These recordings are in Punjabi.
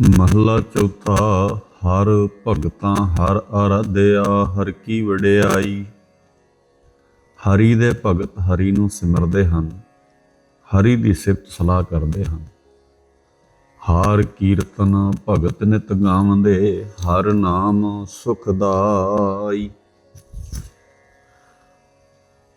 ਮਹਲਾ ਚੌਥਾ, ਹਰ ਭਗਤਾਂ ਹਰ ਆਰਾਧਿਆ, ਹਰ ਕੀ ਵਡਿਆਈ। ਹਰੀ ਦੇ ਭਗਤ ਹਰੀ ਨੂੰ ਸਿਮਰਦੇ ਹਨ, ਹਰੀ ਦੀ ਸਿਫਤ ਸਲਾਹ ਕਰਦੇ ਹਨ। ਹਰ ਕੀਰਤਨ ਭਗਤ ਨਿਤ ਗਾਵੰਦੇ ਹਰ ਨਾਮ ਸੁਖਦਾਈ।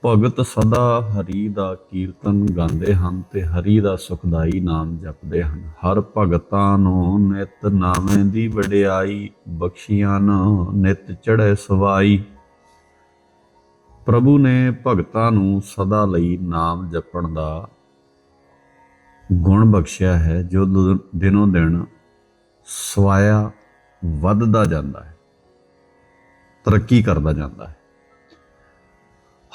ਭਗਤ ਸਦਾ ਹਰੀ ਦਾ ਕੀਰਤਨ ਗਾਉਂਦੇ ਹਨ ਤੇ ਹਰੀ ਦਾ ਸੁਖਦਾਈ ਨਾਮ ਜਪਦੇ ਹਨ। ਹਰ ਭਗਤਾਂ ਨੂੰ ਨਿਤ ਨਾਵੇਂ ਦੀ ਵਡਿਆਈ, ਬਖਸ਼ੀਆਂ ਨੂੰ ਨਿਤ ਚੜ੍ਹੇ ਸਵਾਈ। ਪ੍ਰਭੂ ਨੇ ਭਗਤਾਂ ਨੂੰ ਸਦਾ ਲਈ ਨਾਮ ਜਪਣ ਦਾ ਗੁਣ ਬਖਸ਼ਿਆ ਹੈ, ਜੋ ਦੁ- ਦਿਨੋਂ ਦਿਨ ਸਵਾਇਆ ਵੱਧਦਾ ਜਾਂਦਾ ਹੈ, ਤਰੱਕੀ ਕਰਦਾ ਜਾਂਦਾ ਹੈ।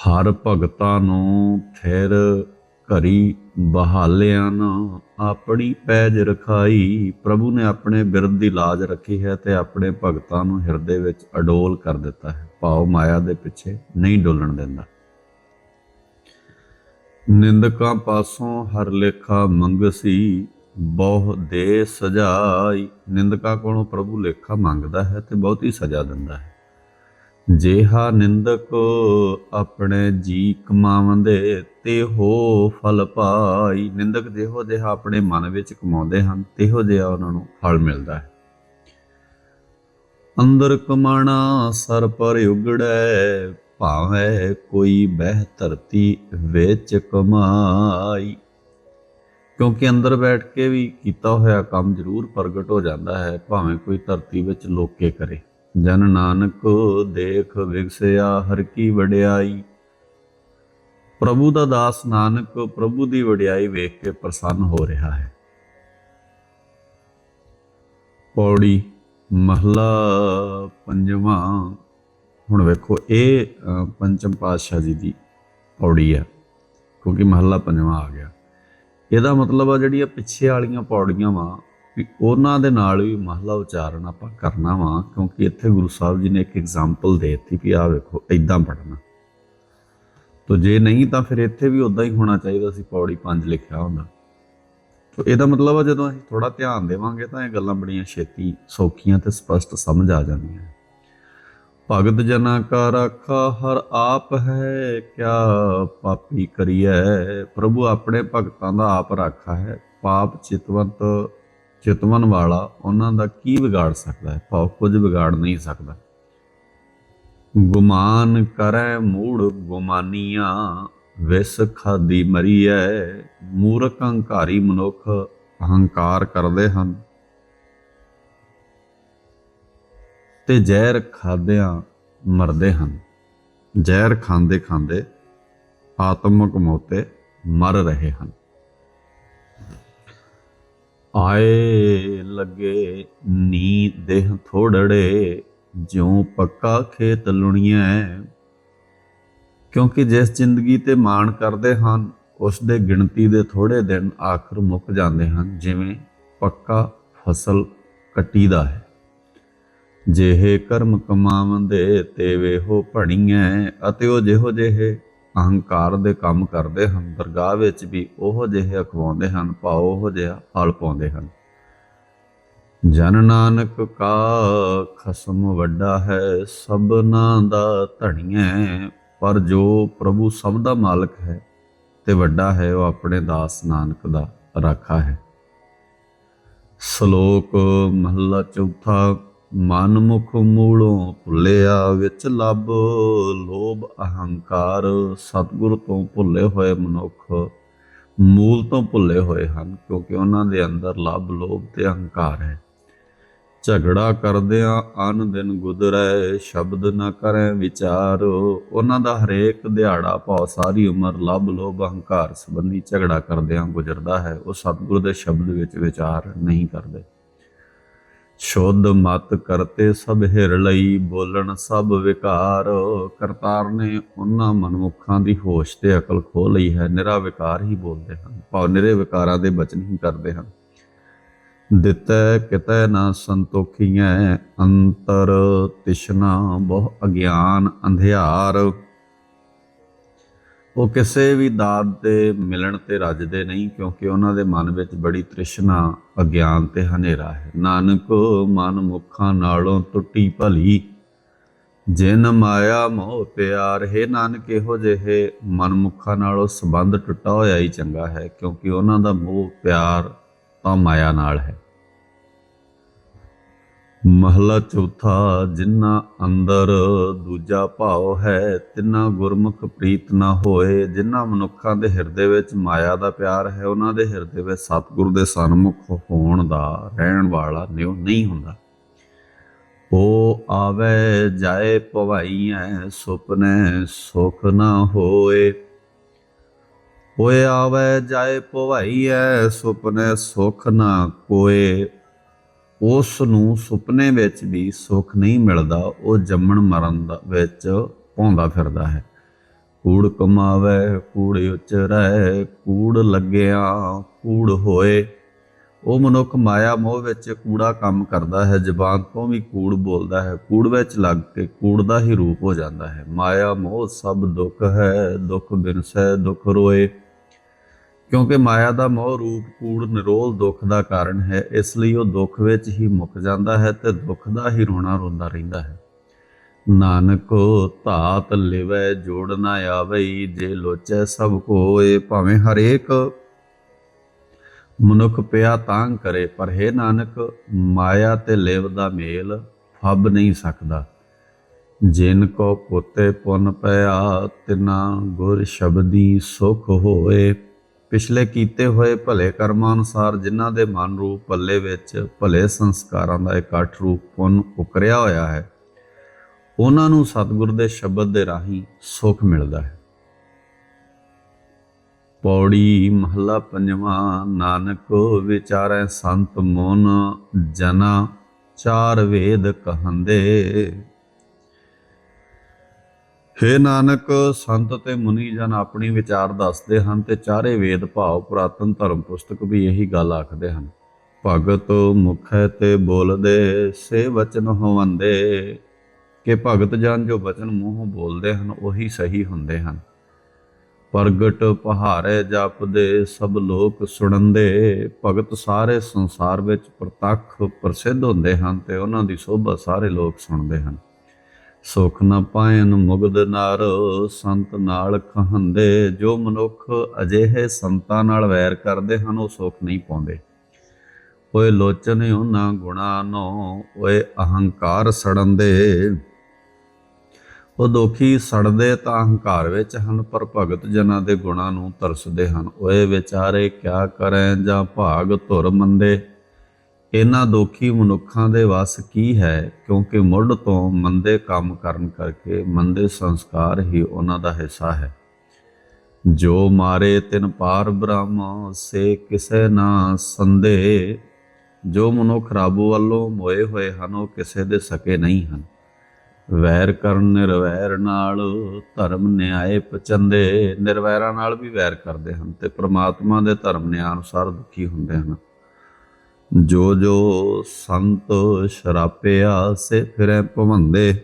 ਹਰ ਭਗਤਾਂ ਨੂੰ ਥਿਰ ਘਰੀ ਬਹਾਲਿਆਂ ਨਾ ਆਪਣੀ ਪੈਜ ਰਖਾਈ। ਪ੍ਰਭੂ ਨੇ ਆਪਣੇ ਬਿਰਧ ਦੀ ਲਾਜ ਰੱਖੀ ਹੈ ਤੇ ਆਪਣੇ ਭਗਤਾਂ ਨੂੰ ਹਿਰਦੇ ਵਿੱਚ ਅਡੋਲ ਕਰ ਦਿੱਤਾ ਹੈ। ਭਾਵ ਮਾਇਆ ਦੇ ਪਿੱਛੇ ਨਹੀਂ ਡੋਲਣ ਦਿੰਦਾ। ਨਿੰਦਕਾਂ ਪਾਸੋਂ ਹਰ ਲੇਖਾ ਮੰਗਸੀ ਬਹੁ ਦੇ ਸਜਾਈ। ਨਿੰਦਕਾਂ ਕੋਲੋਂ ਪ੍ਰਭੂ ਲੇਖਾ ਮੰਗਦਾ ਹੈ ਤੇ ਬਹੁਤੀ ਸਜ਼ਾ ਦਿੰਦਾ ਹੈ। ਜੇਹਾ ਨਿੰਦਕ ਆਪਣੇ ਜੀ ਕਮਾਵੰਦੇ ਤੇ ਹੋ ਫਲ ਪਾਈ। ਨਿੰਦਕ ਜਿਹੋ ਜਿਹਾ ਆਪਣੇ ਮਨ ਵਿੱਚ ਕਮਾਉਂਦੇ ਹਨ, ਤਿਹੋ ਜਿਹਾ ਉਹਨਾਂ ਨੂੰ ਫਲ ਮਿਲਦਾ ਹੈ। ਅੰਦਰ ਕਮਾਣਾ ਸਰ ਪਰ ਉਗੜੈ, ਭਾਵੇਂ ਕੋਈ ਬਹਿ ਧਰਤੀ ਵਿੱਚ ਕਮਾਈ। ਕਿਉਂਕਿ ਅੰਦਰ ਬੈਠ ਕੇ ਵੀ ਕੀਤਾ ਹੋਇਆ ਕੰਮ ਜ਼ਰੂਰ ਪ੍ਰਗਟ ਹੋ ਜਾਂਦਾ ਹੈ, ਭਾਵੇਂ ਕੋਈ ਧਰਤੀ ਵਿੱਚ ਲੋਕੇ ਕਰੇ। ਜਨ ਨਾਨਕ ਦੇਖ ਵਿਗਸਿਆ ਹਰ ਕੀ ਵਡਿਆਈ। ਪ੍ਰਭੂ ਦਾ ਦਾਸ ਨਾਨਕ ਪ੍ਰਭੂ ਦੀ ਵਡਿਆਈ ਵੇਖ ਕੇ ਪ੍ਰਸੰਨ ਹੋ ਰਿਹਾ ਹੈ। ਪੌੜੀ ਮਹਲਾ ਪੰਜਵਾਂ। ਹੁਣ ਵੇਖੋ, ਇਹ ਪੰਚਮ ਪਾਤਸ਼ਾਹ ਜੀ ਦੀ ਪੌੜੀ ਆ ਕਿਉਂਕਿ ਮਹਲਾ ਪੰਜਵਾਂ ਆ ਗਿਆ। ਇਹਦਾ ਮਤਲਬ ਆ ਜਿਹੜੀਆਂ ਪਿੱਛੇ ਵਾਲੀਆਂ ਪੌੜੀਆਂ ਵਾ ਵੀ ਉਹਨਾਂ ਦੇ ਨਾਲ ਵੀ ਮਹਲਾ ਉਚਾਰਨ ਆਪਾਂ ਕਰਨਾ ਵਾ, ਕਿਉਂਕਿ ਇੱਥੇ ਗੁਰੂ ਸਾਹਿਬ ਜੀ ਨੇ ਇੱਕ ਐਗਜ਼ਾਮਪਲ ਦੇ ਦਿੱਤੀ ਵੀ ਆਹ ਵੇਖੋ ਇਦਾਂ ਪੜਨਾ ਤੋ ਜੇ ਨਹੀਂ ਤਾਂ ਫਿਰ ਇੱਥੇ ਵੀ ਉਦਾਂ ਹੀ ਹੋਣਾ ਚਾਹੀਦਾ ਸੀ, ਪੌੜੀ ਪੰਜ ਲਿਖਿਆ ਹੁੰਦਾ। ਤੋ ਇਹਦਾ ਮਤਲਬ ਆ ਜਦੋਂ ਅਸੀਂ ਥੋੜਾ ਧਿਆਨ ਦੇਵਾਂਗੇ ਤਾਂ ਇਹ ਗੱਲਾਂ ਬੜੀਆਂ ਛੇਤੀ ਸੌਖੀਆਂ ਤੇ ਸਪਸ਼ਟ ਸਮਝ ਆ ਜਾਂਦੀਆਂ। ਭਗਤ ਜਨਾ ਕਾ ਰਾਖਾ ਹਰ ਆਪ ਹੈ, ਕਿਆ ਪਾਪੀ ਕਰੀਐ? ਪ੍ਰਭੂ ਆਪਣੇ ਭਗਤਾਂ ਦਾ ਆਪ ਰਾਖਾ ਹੈ, ਪਾਪ ਚਿਤਵੰਤ ਚਿਤਵਨ ਵਾਲਾ ਉਹਨਾਂ ਦਾ ਕੀ ਵਿਗਾੜ ਸਕਦਾ ਹੈ? ਭਾਵ ਕੁਝ ਵਿਗਾੜ ਨਹੀਂ ਸਕਦਾ। ਗੁਮਾਨ ਕਰੈ ਮੂੜ ਗੁਮਾਨੀਆਂ ਵਿਸ ਖਾਦੀ ਮਰੀਐ, ਮੂਰਖ ਹੰਕਾਰੀ ਮਨੁੱਖ ਅਹੰਕਾਰ ਕਰਦੇ ਹਨ। ਤੇ ਜ਼ਹਿਰ ਖਾਦਿਆਂ ਮਰਦੇ ਹਨ। ਜ਼ਹਿਰ ਖਾਂਦੇ ਖਾਂਦੇ ਆਤਮਕ ਮੋਤੇ ਮਰ ਰਹੇ ਹਨ। ਆਏ ਲੱਗੇ ਨੀ ਦੇਹ ਥੋੜੜੇ, ਜਿਉ ਪੱਕਾ ਖੇਤ ਲੁਣੀਐ। ਕਿਉਂਕਿ ਜਿਸ ਜ਼ਿੰਦਗੀ ਤੇ ਮਾਣ ਕਰਦੇ ਹਨ, ਉਸ ਦੇ ਗਿਣਤੀ ਦੇ ਥੋੜੇ ਦਿਨ ਆਖਰ ਮੁੱਕ ਜਾਂਦੇ ਹਨ, ਜਿਵੇਂ ਪੱਕਾ ਫਸਲ ਕੱਟੀ ਦਾ ਹੈ। ਜਿਹੇ ਕਰਮ ਕਮਾਵੰਦੇ ਤੇ ਵੇਹੋ ਭਣੀਐ, ਅਤੇ ਉਹ ਜਿਹੋ ਜਿਹੇ ਅਹੰਕਾਰ ਦੇ ਕੰਮ ਕਰਦੇ ਹਨ, ਦਰਗਾਹ ਵਿੱਚ ਵੀ ਉਹੋ ਜਿਹੇ ਅਖਵਾਉਂਦੇ ਹਨ ਭਾਉ ਉਹੋ ਜਿਹਾ ਫਲ ਪਾਉਂਦੇ ਹਨ। ਜਨ ਨਾਨਕ ਕਾ ਖਸਮ ਵੱਡਾ ਹੈ, ਸਭਨਾ ਦਾ ਧਣੀਐ, ਪਰ ਜੋ ਪ੍ਰਭੂ ਸਭ ਦਾ ਮਾਲਕ ਹੈ ਤੇ ਵੱਡਾ ਹੈ, ਉਹ ਆਪਣੇ ਦਾਸ ਨਾਨਕ ਦਾ ਰਾਖਾ ਹੈ। ਸ਼ਲੋਕ ਮਹਲਾ ਚੌਥਾ ਮਨ ਮੁਖ ਮੂਲੋਂ ਭੁੱਲਿਆ ਵਿੱਚ ਲੱਭ, ਲੋਭ ਅਹੰਕਾਰ ਸਤਿਗੁਰ ਤੋਂ ਭੁੱਲੇ ਹੋਏ ਮਨੁੱਖ ਮੂਲ ਤੋਂ ਭੁੱਲੇ ਹੋਏ ਹਨ, ਕਿਉਂਕਿ ਉਹਨਾਂ ਦੇ ਅੰਦਰ ਲੱਭ, ਲੋਭ ਤੇ ਅਹੰਕਾਰ ਹੈ। ਝਗੜਾ ਕਰਦਿਆਂ ਅਨ ਦਿਨ ਗੁਜ਼ਰੈ, ਸ਼ਬਦ ਨਾ ਕਰੈ ਵਿਚਾਰ। ਉਹਨਾਂ ਦਾ ਹਰੇਕ ਦਿਹਾੜਾ ਭਾਵ ਸਾਰੀ ਉਮਰ ਲੱਭ, ਲੋਭ, ਅਹੰਕਾਰ ਸੰਬੰਧੀ ਝਗੜਾ ਕਰਦਿਆਂ ਗੁਜ਼ਰਦਾ ਹੈ। ਉਹ ਸਤਿਗੁਰ ਦੇ ਸ਼ਬਦ ਵਿੱਚ ਵਿਚਾਰ ਨਹੀਂ ਕਰਦੇ। ਸ਼ੁੱਧ ਮਤ ਕਰਤੇ ਸਭ ਹਿਰ ਲਈ, ਬੋਲਣ ਸਭ ਵਿਕਾਰ। ਕਰਤਾਰ ਨੇ ਉਹਨਾਂ ਮਨਮੁਖਾਂ ਦੀ ਹੋਸ਼ ਤੇ ਅਕਲ ਖੋ ਲਈ ਹੈ, ਨਿਰਾ ਵਿਕਾਰ ਹੀ ਬੋਲਦੇ ਹਨ, ਭਾਵ ਨਿਰੇ ਵਿਕਾਰਾਂ ਦੇ ਬਚਨ ਹੀ ਕਰਦੇ ਹਨ। ਦਿੱਤੈ ਕਿਤੈ ਨਾ ਸੰਤੋਖੀਐ, ਅੰਤਰ ਤਿਸ਼ਨਾ ਬਹੁ ਅਗਿਆਨ ਅੰਧਿਆਰ। ਉਹ ਕਿਸੇ ਵੀ ਦਾਤ ਦੇ ਮਿਲਣ ਤੇ ਰੱਜਦੇ ਨਹੀਂ, ਕਿਉਂਕਿ ਉਹਨਾਂ ਦੇ ਮਨ ਵਿੱਚ ਬੜੀ ਤ੍ਰਿਸ਼ਨਾ, ਅਗਿਆਨ ਤੇ ਹਨੇਰਾ ਹੈ। ਨਾਨਕ, ਮਨ ਮੁਖਾਂ ਨਾਲੋਂ ਟੁੱਟੀ ਭਲੀ, ਜਿਨ ਮਾਇਆ ਮੋਹ ਪਿਆਰ, ਹੈ ਨਾਨਕ, ਇਹੋ ਜਿਹੇ ਮਨਮੁਖਾਂ ਨਾਲੋਂ ਸੰਬੰਧ ਟੁੱਟਾ ਹੋਇਆ ਹੀ ਚੰਗਾ ਹੈ, ਕਿਉਂਕਿ ਉਹਨਾਂ ਦਾ ਮੋਹ ਪਿਆਰ ਤਾਂ ਮਾਇਆ ਨਾਲ ਹੈ। ਮਹਲਾ ਚੌਥਾ ਜਿਨ੍ਹਾਂ ਅੰਦਰ ਦੂਜਾ ਭਾਵ ਹੈ, ਤਿੰਨਾ ਗੁਰਮੁਖ ਪ੍ਰੀਤ ਨਾ ਹੋਏ। ਜਿਨ੍ਹਾਂ ਮਨੁੱਖਾਂ ਦੇ ਹਿਰਦੇ ਵਿੱਚ ਮਾਇਆ ਦਾ ਪਿਆਰ ਹੈ, ਉਹਨਾਂ ਦੇ ਹਿਰਦੇ ਵਿੱਚ ਸਤਿਗੁਰੂ ਦੇ ਸਨਮੁਖ ਹੋਣ ਦਾ ਰਹਿਣ ਵਾਲਾ ਨਿਉ ਨਹੀਂ ਹੁੰਦਾ। ਉਹ ਆਵੇ ਜਾਏ ਭਵਾਈਐ, ਸੁਪਨੇ ਸੁਖ ਨਾ ਹੋਏ। ਓਏ ਆਵੇ ਜਾਏ ਭਵਾਈਐ, ਸੁਪਨੇ ਸੁਖ ਨਾ ਕੋਏ। ਉਸ ਨੂੰ ਸੁਪਨੇ ਵਿੱਚ ਵੀ ਸੁੱਖ ਨਹੀਂ ਮਿਲਦਾ, ਉਹ ਜੰਮਣ ਮਰਨ ਦਾ ਵਿੱਚ ਪਾਉਂਦਾ ਫਿਰਦਾ ਹੈ। ਕੂੜ ਕਮਾਵੇ, ਕੂੜ ਉਚਰੈ ਕੂੜ ਲੱਗਿਆ, ਕੂੜ ਹੋਏ। ਉਹ ਮਨੁੱਖ ਮਾਇਆ ਮੋਹ ਵਿੱਚ ਕੂੜਾ ਕੰਮ ਕਰਦਾ ਹੈ, ਜ਼ਬਾਨ ਤੋਂ ਵੀ ਕੂੜ ਬੋਲਦਾ ਹੈ। ਕੂੜ ਵਿੱਚ ਲੱਗ ਕੇ ਕੂੜ ਦਾ ਹੀ ਰੂਪ ਹੋ ਜਾਂਦਾ ਹੈ। ਮਾਇਆ ਮੋਹ ਸਭ ਦੁੱਖ ਹੈ, ਦੁੱਖ ਬਿਨਸੈ, ਦੁੱਖ ਰੋਏ। ਕਿਉਂਕਿ ਮਾਇਆ ਦਾ ਮੋਹ ਰੂਪ, ਕੂੜ, ਨਿਰੋਲ, ਦੁੱਖ ਦਾ ਕਾਰਨ ਹੈ, ਇਸ ਲਈ ਉਹ ਦੁੱਖ ਵਿੱਚ ਹੀ ਮੁੱਕ ਜਾਂਦਾ ਹੈ ਤੇ ਦੁੱਖ ਦਾ ਹੀ ਰੋਣਾ ਰੋਂਦਾ ਰਹਿੰਦਾ ਹੈ। ਨਾਨਕ, ਧਾਤ ਲਿਵੈ, ਜੋੜ ਨਾ ਆਵਈ, ਜੇ ਲੋਚੈ ਸਭ ਕੋਏ, ਭਾਵੇਂ ਹਰੇਕ ਮਨੁੱਖ ਪਿਆ ਤਾਂ ਕਰੇ, ਪਰ ਹੈ ਨਾਨਕ, ਮਾਇਆ ਤੇ ਲਿਵ ਦਾ ਮੇਲ ਫੱਬ ਨਹੀਂ ਸਕਦਾ। ਜਿਨ ਕੋ ਪੋਤੇ ਪੁੰਨ ਪਿਆ, ਤਿਨਾ ਗੁਰ ਸ਼ਬਦੀ ਸੁਖ ਹੋਏ ਪਿਛਲੇ ਕੀਤੇ ਹੋਏ ਭਲੇ ਕਰਮਾਂ ਅਨੁਸਾਰ ਜਿਨ੍ਹਾਂ ਦੇ ਮਨ ਰੂਪ ਪੱਲੇ ਵਿੱਚ ਭਲੇ ਸੰਸਕਾਰਾਂ ਦਾ ਇਕੱਠ ਰੂਪ ਪੁੰਨ ਉਕਰਿਆ ਹੋਇਆ ਹੈ, ਉਹਨਾਂ ਨੂੰ ਸਤਿਗੁਰ ਦੇ ਸ਼ਬਦ ਦੇ ਰਾਹੀਂ ਸੁਖ ਮਿਲਦਾ ਹੈ। ਪੌੜੀ ਮਹਲਾ ਪੰਜਵਾਂ, ਨਾਨਕ ਵਿਚਾਰੈ ਸੰਤ ਮੋਨ ਜਨਾ ਚਾਰ ਵੇਦ ਕਹੰਦੇ। ਹੇ ਨਾਨਕ, ਸੰਤ ਤੇ ਮੁਨੀ ਜਨ ਆਪਣੀ ਵਿਚਾਰ ਦੱਸਦੇ ਹਨ ਤੇ ਚਾਰੇ ਵੇਦ ਭਾਵ ਪੁਰਾਤਨ ਧਰਮ ਪੁਸਤਕ ਵੀ ਇਹੀ ਗੱਲ ਆਖਦੇ ਹਨ। ਭਗਤ ਮੁਖੈ ਤੇ ਬੋਲਦੇ, ਸੇ ਵਚਨ ਹੋਵੰਦੇ। ਕਿ ਭਗਤ ਜਨ ਜੋ ਵਚਨ ਮੂੰਹੋਂ ਬੋਲਦੇ ਹਨ, ਉਹੀ ਸਹੀ ਹੁੰਦੇ ਹਨ। ਪ੍ਰਗਟ ਪਹਾਰੇ ਜਪਦੇ, ਸਭ ਲੋਕ ਸੁਣੰਦੇ। ਭਗਤ ਸਾਰੇ ਸੰਸਾਰ ਵਿੱਚ ਪ੍ਰਤੱਖ ਪ੍ਰਸਿੱਧ ਹੁੰਦੇ ਹਨ ਤੇ ਉਹਨਾਂ ਦੀ ਸੋਭਾ ਸਾਰੇ ਲੋਕ ਸੁਣਦੇ ਹਨ। ਸੁਖ ਨ ਪਾਇਨ ਮੁਗਦ ਨਰ, ਸੰਤ ਨਾਲ ਕਹੰਦੇ, ਜੋ ਮਨੁੱਖ ਅਜਿਹੇ ਸੰਤਾਂ ਨਾਲ ਵੈਰ ਕਰਦੇ ਹਨ, ਉਹ ਸੁਖ ਨਹੀਂ ਪਾਉਂਦੇ। ਓਏ ਲੋਚਨ ਉਹਨਾਂ ਗੁਣਾ ਨੋ, ਓਏ ਅਹੰਕਾਰ ਸੜਨ ਦੇ ਉਹ ਦੁਖੀ ਸੜਦੇ ਤਾਂ ਅਹੰਕਾਰ ਵਿੱਚ ਹਨ, ਪਰ ਭਗਤ ਜਨਾਂ ਦੇ ਗੁਣਾਂ ਨੂੰ ਤਰਸਦੇ ਹਨ। ਓਏ ਵਿਚਾਰੇ ਕਿਆ ਕਰੈ ਜਾਂ ਭਾਗ ਧੁਰ ਮੰਦੇ। ਇਹਨਾਂ ਦੋਖੀ ਮਨੁੱਖਾਂ ਦੇ ਵਸ ਕੀ ਹੈ? ਕਿਉਂਕਿ ਮੁੱਢ ਤੋਂ ਮੰਦੇ ਕੰਮ ਕਰਨ ਕਰਕੇ ਮੰਦੇ ਸੰਸਕਾਰ ਹੀ ਉਹਨਾਂ ਦਾ ਹਿੱਸਾ ਹੈ। ਜੋ ਮਾਰੇ ਤਿਨ ਪਾਰ ਬ੍ਰਹਮ, ਸੇ ਕਿਸੇ ਨਾ ਸੰਦੇ ਜੋ ਮਨੁੱਖ ਰੱਬ ਵੱਲੋਂ ਮੋਏ ਹੋਏ ਹਨ, ਉਹ ਕਿਸੇ ਦੇ ਸਕੇ ਨਹੀਂ ਹਨ। ਵੈਰ ਕਰਨ ਨਿਰਵੈਰ ਨਾਲ ਧਰਮ ਨਿਆਏ ਪਚੰਦੇ। ਨਿਰਵੈਰਾਂ ਨਾਲ ਵੀ ਵੈਰ ਕਰਦੇ ਹਨ ਤੇ ਪ੍ਰਮਾਤਮਾ ਦੇ ਧਰਮ ਨਿਆਂ ਅਨੁਸਾਰ ਦੁਖੀ ਹੁੰਦੇ ਹਨ। ਜੋ ਜੋ ਸੰਤ ਸ਼ਰਾਪਿਆ ਸੇ ਫਿਰੈ ਭਵੰਦੇ।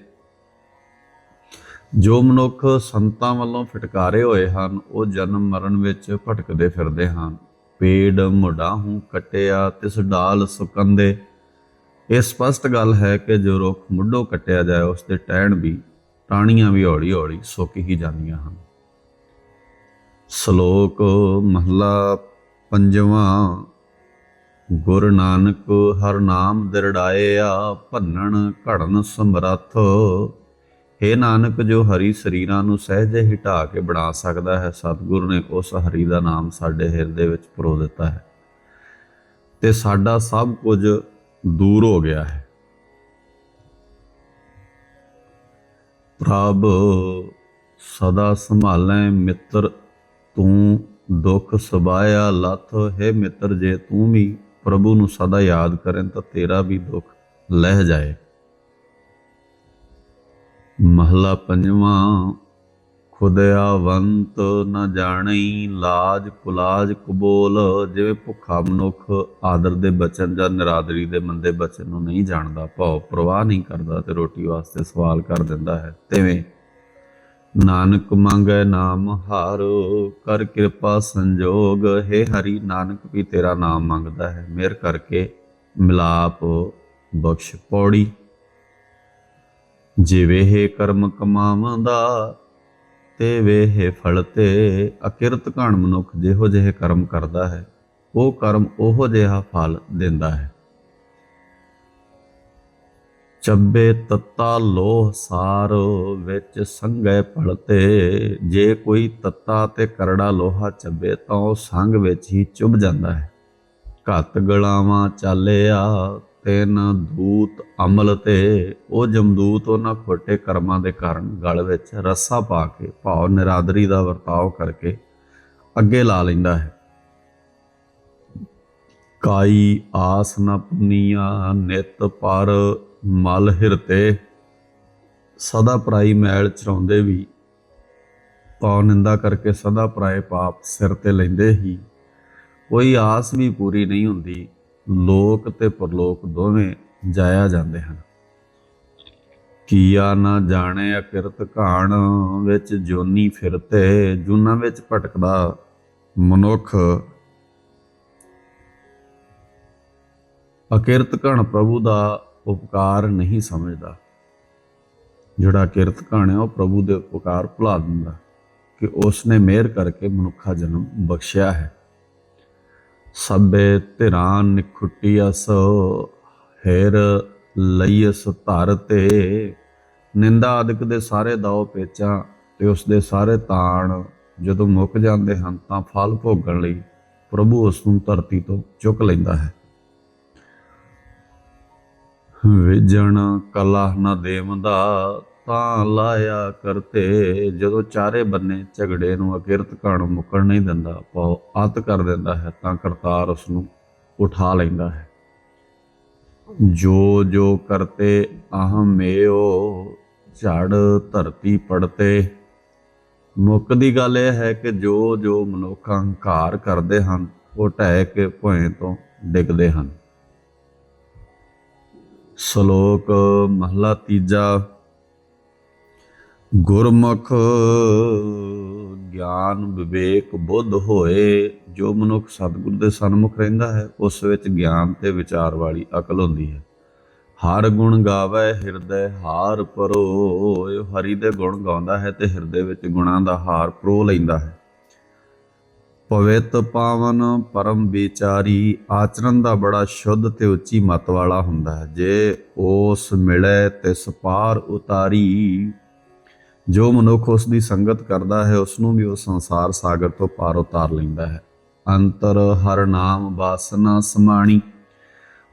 ਜੋ ਮਨੁੱਖ ਸੰਤਾਂ ਵੱਲੋਂ ਫਟਕਾਰੇ ਹੋਏ ਹਨ, ਉਹ ਜਨਮ ਮਰਨ ਵਿੱਚ ਭਟਕਦੇ ਫਿਰਦੇ ਹਨ। ਪੇੜ ਮੁਢਾਹੂ ਕਟਿਆ, ਤਿਸ ਡਾਲ ਸੁਕੰਦੇ। ਇਹ ਸਪਸ਼ਟ ਗੱਲ ਹੈ ਕਿ ਜੋ ਰੁੱਖ ਮੁੱਢੋਂ ਕੱਟਿਆ ਜਾਏ, ਉਸ ਦੇ ਟਹਿਣ ਵੀ, ਟਾਹਣੀਆਂ ਵੀ ਹੌਲੀ ਹੌਲੀ ਸੁੱਕ ਹੀ ਜਾਂਦੀਆਂ ਹਨ। ਸ਼ਲੋਕ ਮਹਲਾ ਪੰਜਵਾਂ ਗੁਰ ਨਾਨਕ ਹਰ ਨਾਮ ਦਿਰੜਾਇਆ ਭੰਨਣ ਘੜਨ ਸਮਰੱਥ। ਹੇ ਨਾਨਕ, ਜੋ ਹਰੀ ਸਰੀਰਾਂ ਨੂੰ ਸਹਿਜੇ ਹਿਟਾ ਕੇ ਬਣਾ ਸਕਦਾ ਹੈ, ਸਤਿਗੁਰ ਨੇ ਉਸ ਹਰੀ ਦਾ ਨਾਮ ਸਾਡੇ ਹਿਰਦੇ ਵਿੱਚ ਪਰੋ ਦਿੱਤਾ ਹੈ। ਤੇ ਸਾਡਾ ਸਭ ਕੁਝ ਦੂਰ ਹੋ ਗਿਆ ਹੈ। ਪ੍ਰਭ, ਸਦਾ ਸੰਭਾਲੈ ਮਿੱਤਰ, ਤੂੰ ਦੁੱਖ ਸਬਾਇਆ ਲਥ, ਹੈ ਮਿੱਤਰ, ਜੇ ਤੂੰ ਵੀ ਪ੍ਰਭੂ ਨੂੰ ਸਦਾ ਯਾਦ ਕਰਨ ਤਾਂ ਤੇਰਾ ਵੀ ਦੁੱਖ ਲਹਿ ਜਾਏ। ਮਹਲਾ ਪੰਜਵਾਂ ਖੁਦਿਆਵੰਤ ਨ ਜਾਣਈ, ਲਾਜ ਕੁਲਾਜ ਕਬੋਲ, ਜਿਵੇਂ ਭੁੱਖਾ ਮਨੁੱਖ ਆਦਰ ਦੇ ਬਚਨ ਜਾਂ ਨਿਰਾਦਰੀ ਦੇ ਮੰਦੇ ਬਚਨ ਨੂੰ ਨਹੀਂ ਜਾਣਦਾ ਭਾਵ ਪ੍ਰਵਾਹ ਨਹੀਂ ਕਰਦਾ ਤੇ ਰੋਟੀ ਵਾਸਤੇ ਸਵਾਲ ਕਰ ਦਿੰਦਾ ਹੈ, ਤਿਵੇਂ ਨਾਨਕ ਮੰਗੈ ਨਾਮ ਹਾਰੋ, ਕਰ ਕਿਰਪਾ ਸੰਜੋਗ। ਹੈ ਹਰੀ, ਨਾਨਕ ਵੀ ਤੇਰਾ ਨਾਮ ਮੰਗਦਾ ਹੈ। ਮਿਹਰ ਕਰਕੇ ਮਿਲਾਪ ਬਖਸ਼ ਪੌੜੀ। ਜਿਵੇਂ ਹੈ ਕਰਮ ਕਮਾਵੰਦਾ ਤੇ ਵੇਹੇ ਫਲ ਤੇ ਅਕਿਰਤ ਘਣ ਮਨੁੱਖ ਜਿਹੋ ਜਿਹੇ ਕਰਮ ਕਰਦਾ ਹੈ, ਉਹ ਕਰਮ ਉਹੋ ਜਿਹਾ ਫਲ ਦਿੰਦਾ ਹੈ। ਚੱਬੇ ਤੱਤਾ ਲੋਹ ਸਾਰ ਵਿੱਚ ਸੰਗੈ ਪੜਤੇ ਜੇ ਕੋਈ ਤੱਤਾ ਤੇ ਕਰੜਾ ਲੋਹਾ ਚੱਬੇ ਤਾਂ ਉਹ ਸੰਗ ਵਿੱਚ ਹੀ ਚੁੱਭ ਜਾਂਦਾ ਹੈ। ਘੱਤ ਗਲਾਵਾਂ ਚਾਲਿਆ, ਤਿੰਨ ਦੂਤ ਅਮਲ ਤੇ। ਉਹ ਜਮਦੂਤ ਉਹਨਾਂ ਖੋਟੇ ਕਰਮਾਂ ਦੇ ਕਾਰਨ ਗਲ ਵਿੱਚ ਰੱਸਾ ਪਾ ਕੇ ਭਾਵ ਨਿਰਾਦਰੀ ਦਾ ਵਰਤਾਓ ਕਰਕੇ ਅੱਗੇ ਲਾ ਲੈਂਦਾ ਹੈ। ਕਾਈ ਆਸ ਨ ਪੁਨੀਆ, ਨਿਤ ਪਰ ਮਲ ਹਿਰਤੇ ਸਦਾ ਪਰਾਈ ਮੈਲ ਚਰਾਉਂਦੇ ਵੀ ਪਾ ਨਿੰਦਾ ਕਰਕੇ ਸਦਾ ਪਰਾਏ ਪਾਪ ਸਿਰ ਤੇ ਲੈਂਦੇ ਹੀ। ਕੋਈ ਆਸ ਵੀ ਪੂਰੀ ਨਹੀਂ ਹੁੰਦੀ, ਲੋਕ ਤੇ ਪਰਲੋਕ ਦੋਵੇਂ ਜਾਇਆ ਜਾਂਦੇ ਹਨ। ਕੀਆ ਨਾ ਜਾਣੇ ਅਕਿਰਤ ਘਾਣ ਵਿੱਚ ਜੋਨੀ ਫਿਰਤੇ, ਜੁਨਾ ਵਿੱਚ ਭਟਕਦਾ ਮਨੁੱਖ। ਅਕਿਰਤ ਘਣ ਪ੍ਰਭੂ ਦਾ ਉਪਕਾਰ ਨਹੀਂ ਸਮਝਦਾ। ਜਿਹੜਾ ਕਿਰਤ ਘਣ ਹੈ, ਉਹ ਪ੍ਰਭੂ ਦੇ ਉਪਕਾਰ ਭੁਲਾ ਦਿੰਦਾ ਕਿ ਉਸ ਨੇ ਮਿਹਰ ਕਰਕੇ ਮਨੁੱਖਾ ਜਨਮ ਬਖਸ਼ਿਆ ਹੈ। ਸਭੇ ਧਿਰਾਂ ਨਿਖੁੱਟੀਅਸ ਹੈਰ ਲਈਸ ਧਰ ਤੇ। ਨਿੰਦਾ ਆਦਿਕ ਦੇ ਸਾਰੇ ਦਾਉ ਪੇਚਾਂ ਤੇ ਉਸ ਦੇ ਸਾਰੇ ਤਾਣ, ਜਦੋਂ ਮੁੱਕ ਜਾਂਦੇ ਹਨ ਤਾਂ ਫਲ ਭੋਗਣ ਲਈ ਪ੍ਰਭੂ ਉਸ ਨੂੰ ਧਰਤੀ ਤੋਂ ਚੁੱਕ ਲੈਂਦਾ ਹੈ। ਵਿਜਣ ਕਲਾ ਨਾ ਦੇਵਦਾ, ਤਾਂ ਲਾਇਆ ਕਰਤੇ ਜਦੋਂ ਚਾਰੇ ਬੰਨੇ ਝਗੜੇ ਨੂੰ ਅਕਿਰਤ ਘਣ ਮੁਕਣ ਨਹੀਂ ਦਿੰਦਾ ਪਾਉ ਅਤ ਕਰ ਦਿੰਦਾ ਹੈ, ਤਾਂ ਕਰਤਾਰ ਉਸ ਨੂੰ ਉਠਾ ਲੈਂਦਾ ਹੈ। ਜੋ ਜੋ ਕਰਤੇ ਅਹਮੇਓ ਝੜ ਧਰਤੀ ਪੜਤੇ। ਮੁੱਕ ਦੀ ਗੱਲ ਇਹ ਹੈ ਕਿ ਜੋ ਜੋ ਮਨੁੱਖ ਹੰਕਾਰ ਕਰਦੇ ਹਨ, ਉਹ ਢਹਿ ਕੇ ਭੋਏ ਤੋਂ ਡਿੱਗਦੇ ਹਨ। ਸ਼ਲੋਕ ਮਹਲਾ ਤੀਜਾ। ਗੁਰਮੁਖ ਗਿਆਨ ਵਿਵੇਕ ਬੁੱਧ ਹੋਏ, ਜੋ ਮਨੁੱਖ ਸਤਿਗੁਰ ਦੇ ਸਨਮੁਖ ਰਹਿੰਦਾ ਹੈ, ਉਸ ਵਿੱਚ ਗਿਆਨ ਤੇ ਵਿਚਾਰ ਵਾਲੀ ਅਕਲ ਹੁੰਦੀ ਹੈ। ਹਰ ਗੁਣ ਗਾਵੇ ਹਿਰਦੈ ਹਾਰ ਪਰੋਇ ਹਰੀ ਦੇ ਗੁਣ ਗਾਉਂਦਾ ਹੈ ਤੇ ਹਿਰਦੇ ਵਿੱਚ ਗੁਣਾਂ ਦਾ ਹਾਰ ਪਰੋ ਲੈਂਦਾ ਹੈ। ਪਵਿੱਤ ਪਾਵਨ ਪਰਮ ਵਿਚਾਰੀ ਆਚਰਨ ਦਾ ਬੜਾ ਸ਼ੁੱਧ ਤੇ ਉੱਚੀ ਮਤ ਵਾਲਾ ਹੁੰਦਾ ਹੈ। ਜੇ ਉਸ ਮਿਲੇ ਤਿਸ ਪਾਰ ਉਤਾਰੀ। ਜੋ ਮਨੁੱਖ ਉਸ ਦੀ ਸੰਗਤ ਕਰਦਾ ਹੈ, ਉਸ ਨੂੰ ਵੀ ਉਹ ਸੰਸਾਰ ਸਾਗਰ ਤੋਂ ਪਾਰ ਉਤਾਰ ਲੈਂਦਾ ਹੈ। ਅੰਤਰ ਹਰ ਨਾਮ ਵਾਸਨਾ ਸਮਾਣੀ।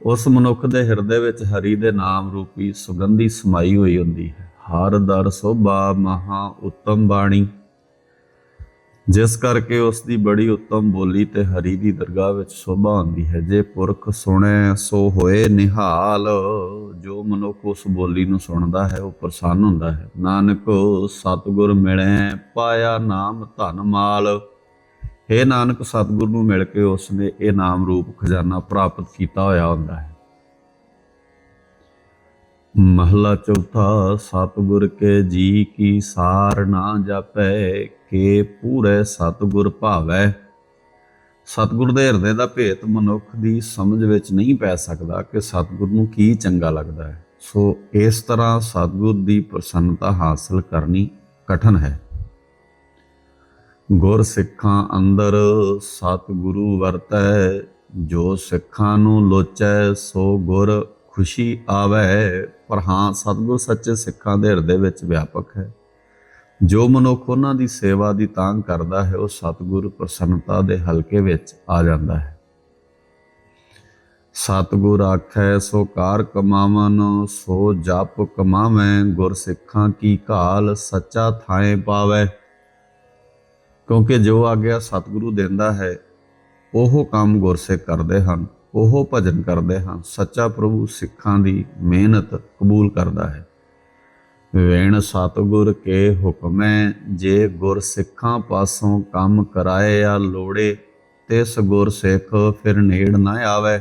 ਉਸ ਮਨੁੱਖ ਦੇ ਹਿਰਦੇ ਵਿੱਚ ਹਰੀ ਦੇ ਨਾਮ ਰੂਪੀ ਸੁਗੰਧੀ ਸਮਾਈ ਹੋਈ ਹੁੰਦੀ ਹੈ। ਹਰ ਦਰ ਸੋਭਾ ਮਹਾ ਉੱਤਮ ਬਾਣੀ। ਜਿਸ ਕਰਕੇ ਉਸ ਦੀ ਬੜੀ ਉੱਤਮ ਬੋਲੀ ਤੇ ਹਰੀ ਦੀ ਦਰਗਾਹ ਵਿੱਚ ਸ਼ੋਭਾ ਹੁੰਦੀ ਹੈ। ਜੇ ਪੁਰਖ ਸੁਣੇ, ਸੋ ਹੋਏ ਨਿਹਾਲ। ਜੋ ਮਨੁੱਖ ਉਸ ਬੋਲੀ ਨੂੰ ਸੁਣਦਾ ਹੈ, ਉਹ ਪ੍ਰਸੰਨ ਹੁੰਦਾ ਹੈ। ਨਾਨਕ, ਸਤਿਗੁਰ ਮਿਲੇ, ਪਾਇਆ ਨਾਮ ਧਨ ਮਾਲ। हे ਨਾਨਕ, ਸਤਿਗੁਰ ਨੂੰ ਮਿਲ ਕੇ ਉਸ ਨੇ ਇਹ ਨਾਮ ਰੂਪ ਖਜ਼ਾਨਾ ਪ੍ਰਾਪਤ ਕੀਤਾ ਹੋਇਆ ਹੁੰਦਾ ਹੈ। ਮਹਲਾ ਚੌਥਾ, ਸਤਿਗੁਰ ਕੇ ਜੀ ਕੀ ਸਾਰ ਨਾ ਜਾਪੈ ਕੇ ਪੂਰੇ ਸਤਿਗੁਰ ਭਾਵੈ। ਸਤਿਗੁਰ ਦੇ ਹਿਰਦੇ ਦਾ ਭੇਤ ਮਨੁੱਖ ਦੀ ਸਮਝ ਵਿੱਚ ਨਹੀਂ ਪੈ ਸਕਦਾ ਕਿ ਸਤਿਗੁਰ ਨੂੰ ਕੀ ਚੰਗਾ ਲੱਗਦਾ ਹੈ। ਸੋ ਇਸ ਤਰ੍ਹਾਂ ਸਤਿਗੁਰ ਦੀ ਪ੍ਰਸੰਨਤਾ ਹਾਸਲ ਕਰਨੀ ਕਠਨ ਹੈ। ਗੁਰ ਸਿੱਖਾਂ ਅੰਦਰ ਸਤਿਗੁਰੂ ਵਰਤੈ, ਜੋ ਸਿੱਖਾਂ ਨੂੰ ਲੋਚੈ, ਸੋ ਗੁਰ ਖੁਸ਼ੀ ਆਵੇ। ਪਰ ਹਾਂ, ਸਤਿਗੁਰ ਸੱਚੇ ਸਿੱਖਾਂ ਦੇ ਹਿਰਦੇ ਵਿੱਚ ਵਿਆਪਕ ਹੈ। ਜੋ ਮਨੁੱਖ ਉਹਨਾਂ ਦੀ ਸੇਵਾ ਦੀ ਤਾਂਗ ਕਰਦਾ ਹੈ, ਉਹ ਸਤਿਗੁਰ ਪ੍ਰਸੰਨਤਾ ਦੇ ਹਲਕੇ ਵਿੱਚ ਆ ਜਾਂਦਾ ਹੈ। ਸਤਿਗੁਰ ਆਖੈ, ਸੋ ਕਾਰ ਕਮਾਵਨ, ਸੋ ਜਪ ਕਮਾਵੇਂ, ਗੁਰ ਸਿੱਖਾਂ ਕੀ ਕਾਲ ਸੱਚਾ ਥਾਏ ਪਾਵੇ। ਕਿਉਂਕਿ ਜੋ ਆਗਿਆ ਸਤਿਗੁਰੂ ਦਿੰਦਾ ਹੈ, ਉਹ ਕੰਮ ਗੁਰਸਿੱਖ ਕਰਦੇ ਹਨ, ਉਹ ਭਜਨ ਕਰਦੇ ਹਨ, ਸੱਚਾ ਪ੍ਰਭੂ ਸਿੱਖਾਂ ਦੀ ਮਿਹਨਤ ਕਬੂਲ ਕਰਦਾ ਹੈ। ਵੇਣ ਸਤਿਗੁਰ ਕੇ ਹੁਕਮੈ, ਜੇ ਗੁਰ ਸਿੱਖਾਂ ਪਾਸੋਂ ਕੰਮ ਕਰਾਏ ਆ ਲੋੜੇ, ਤਿਸ ਗੁਰ ਸਿੱਖ ਫਿਰ ਨੇੜ ਨਾ ਆਵੇ।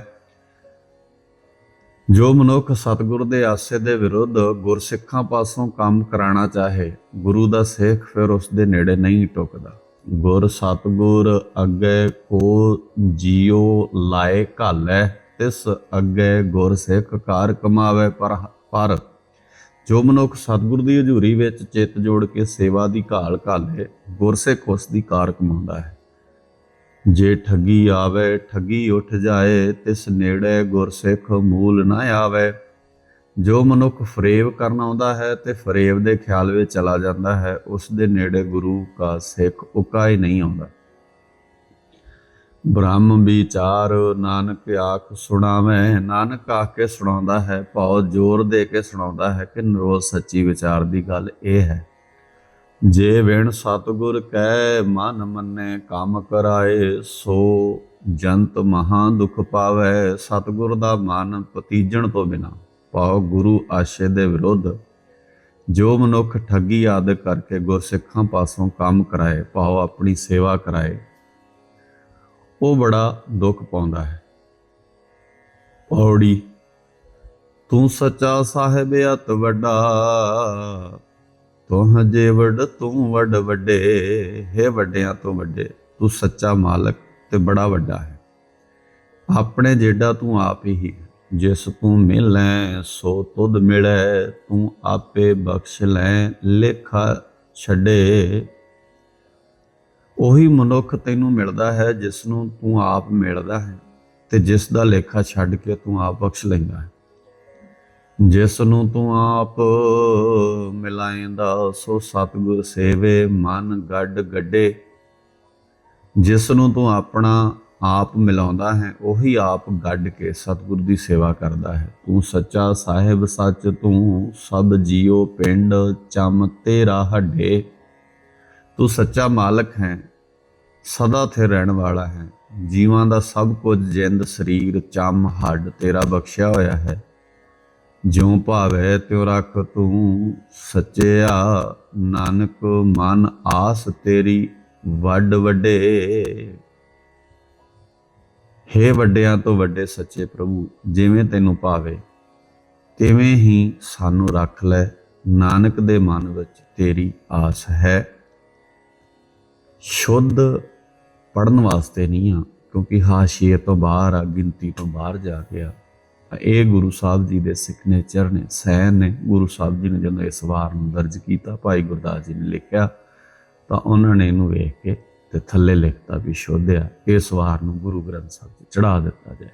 ਜੋ ਮਨੁੱਖ ਸਤਿਗੁਰ ਦੇ ਆਸੇ ਦੇ ਵਿਰੁੱਧ ਗੁਰਸਿੱਖਾਂ ਪਾਸੋਂ ਕੰਮ ਕਰਾਉਣਾ ਚਾਹੇ, ਗੁਰੂ ਦਾ ਸਿੱਖ ਫਿਰ ਉਸ ਦੇ ਨੇੜੇ ਨਹੀਂ ਟੁਕਦਾ। ਗੁਰ ਸਤਿਗੁਰ ਅੱਗੇ ਕੋ ਜੀਉ ਲਾਏ ਘਾਲੈ, ਤਿਸ ਅੱਗੇ ਗੁਰ ਸਿੱਖ ਕਾਰ ਕਮਾਵੇ ਪਰ ਪਰ ਜੋ ਮਨੁੱਖ ਸਤਿਗੁਰ ਦੀ ਹਜ਼ੂਰੀ ਵਿੱਚ ਚਿੱਤ ਜੋੜ ਕੇ ਸੇਵਾ ਦੀ ਘਾਲ ਘਾਲੇ, ਗੁਰਸਿੱਖ ਉਸ ਦੀ ਕਾਰ ਕਮਾਉਂਦਾ ਹੈ। ਜੇ ਠੱਗੀ ਆਵੇ, ਠੱਗੀ ਉੱਠ ਜਾਏ, ਤਿਸ ਨੇੜੇ ਗੁਰਸਿੱਖ ਮੂਲ ਨਾ ਆਵੇ। ਜੋ ਮਨੁੱਖ ਫਰੇਬ ਕਰਨ ਆਉਂਦਾ ਹੈ ਤੇ ਫਰੇਬ ਦੇ ਖਿਆਲ ਵਿੱਚ ਚਲਾ ਜਾਂਦਾ ਹੈ, ਉਸ ਦੇ ਨੇੜੇ ਗੁਰੂ ਕਾ ਸਿੱਖ ਉਕਾ ਹੀ ਨਹੀਂ ਆਉਂਦਾ। ਬ੍ਰਹਮ ਵਿਚਾਰ ਨਾਨਕ ਆਖ ਸੁਣਾਵੇਂ, ਨਾਨਕ ਆਖ ਕੇ ਸੁਣਾਉਂਦਾ ਹੈ, ਭਾਉ ਜ਼ੋਰ ਦੇ ਕੇ ਸੁਣਾਉਂਦਾ ਹੈ, ਕਿ ਨਿਰੋਲ ਸੱਚੀ ਵਿਚਾਰ ਦੀ ਗੱਲ ਇਹ ਹੈ। ਜੇ ਵਿਣ ਸਤਗੁਰ ਕੈ, ਮਨ ਮੰਨੇ ਕੰਮ ਕਰਾਏ, ਸੋ ਜੰਤ ਮਹਾ ਦੁਖ ਪਾਵੇ। ਸਤਗੁਰ ਦਾ ਮਨ ਪਤੀਜਣ ਤੋਂ ਬਿਨਾ, ਭਾਉ ਗੁਰੂ ਆਸ਼ੇ ਦੇ ਵਿਰੁੱਧ, ਜੋ ਮਨੁੱਖ ਠੱਗੀ ਆਦਿ ਕਰਕੇ ਗੁਰਸਿੱਖਾਂ ਪਾਸੋਂ ਕੰਮ ਕਰਾਏ, ਭਾਉ ਆਪਣੀ ਸੇਵਾ ਕਰਾਏ ਉਹ ਬੜਾ ਦੁੱਖ ਪਾਉਂਦਾ ਹੈ। ਪੌੜੀ, ਤੂੰ ਸੱਚਾ ਸਾਹਿਬ ਅਤ ਵੱਡਾ, ਤੂੰ ਹਜੇ ਤੂੰ ਵੱਡ ਵੱਡੇ, ਹੈ ਵੱਡਿਆਂ ਤੋਂ ਵੱਡੇ, ਤੂੰ ਸੱਚਾ ਮਾਲਕ ਤੇ ਬੜਾ ਵੱਡਾ ਹੈ। ਆਪਣੇ ਜਿਹੜਾ ਤੂੰ ਆਪ ਹੀ, ਜਿਸ ਤੂੰ ਮਿਲੈ, ਸੋ ਤੁਧ ਮਿਲੈ, ਤੂੰ ਆਪੇ ਬਖਸ਼ ਲੈ, ਲੇਖਾ ਛੱਡੇ। ਉਹੀ ਮਨੁੱਖ ਤੈਨੂੰ ਮਿਲਦਾ ਹੈ ਜਿਸ ਨੂੰ ਤੂੰ ਆਪ ਮਿਲਦਾ ਹੈ ਤੇ ਜਿਸ ਦਾ ਲੇਖਾ ਛੱਡ ਕੇ ਤੂੰ ਆਪ ਬਖਸ਼ ਲੈਂਦਾ ਹੈ। ਜਿਸ ਨੂੰ ਤੂੰ ਆਪ ਮਿਲਾਏਂਦਾ, ਸੋ ਸਤਿਗੁਰ ਸੇਵੇ, ਮਨ ਗੱਡ ਗੱਡੇ। ਜਿਸ ਨੂੰ ਤੂੰ ਆਪਣਾ ਆਪ ਮਿਲਾਉਂਦਾ ਹੈ, ਉਹੀ ਆਪ ਗੱਡ ਕੇ ਸਤਿਗੁਰ ਦੀ ਸੇਵਾ ਕਰਦਾ ਹੈ। ਤੂੰ ਸੱਚਾ ਸਾਹਿਬ, ਸੱਚ ਤੂੰ ਸਭ ਜੀਉ ਪਿੰਡ, ਚਮ ਤੇਰਾ ਹੱਡੇ। ਤੂੰ ਸੱਚਾ ਮਾਲਕ ਹੈ ਸਦਾ ਥੇ ਰਹਿਣ ਵਾਲਾ ਹੈ। ਜੀਵਾਂ ਦਾ ਸਭ ਕੁਝ ਜਿੰਦ, ਸਰੀਰ, ਚਮ, ਹੱਡ ਤੇਰਾ ਬਖਸ਼ਿਆ ਹੋਇਆ ਹੈ। ਜਿਉ ਭਾਵੇ ਤਿਉ ਰੱਖ ਤੂੰ ਸੱਚਿਆ, ਨਾਨਕ ਮਨ ਆਸ ਤੇਰੀ ਵੱਡ ਵੱਡੇ। ਹੇ ਵੱਡਿਆਂ ਤੋਂ ਵੱਡੇ ਸੱਚੇ ਪ੍ਰਭੂ, ਜਿਵੇਂ ਤੈਨੂੰ ਭਾਵੇ, ਤਿਵੇਂ ਹੀ ਸਾਨੂੰ ਰੱਖ ਲੈ। ਨਾਨਕ ਦੇ ਮਨ ਵਿੱਚ ਤੇਰੀ ਆਸ ਹੈ। ਸ਼ੁੱਧ ਪੜਨ ਵਾਸਤੇ ਨਹੀਂ ਆ, ਕਿਉਂਕਿ ਹਾਸ਼ੀਏ ਤੋਂ ਬਾਹਰ ਆ, ਗਿਣਤੀ ਤੋਂ ਬਾਹਰ ਜਾ ਗਿਆ ਇਹ ਗੁਰੂ ਸਾਹਿਬ ਜੀ ਦੇ ਸਿਗਨੇਚਰ ਨੇ ਸੈਨ ਨੇ ਗੁਰੂ ਸਾਹਿਬ ਜੀ ਨੇ ਜਦੋਂ ਇਸ ਵਾਰ ਨੂੰ ਦਰਜ ਕੀਤਾ, ਭਾਈ ਗੁਰਦਾਸ ਜੀ ਨੇ ਲਿਖਿਆ, ਤਾਂ ਉਹਨਾਂ ਨੇ ਇਹਨੂੰ ਵੇਖ ਕੇ ਤੇ ਥੱਲੇ ਲਿਖਤਾ ਵੀ ਸ਼ੋਧਿਆ ਇਸ ਵਾਰ ਨੂੰ ਗੁਰੂ ਗ੍ਰੰਥ ਸਾਹਿਬ ਜੀ ਚੜਾ ਦਿੱਤਾ ਜਾਏ।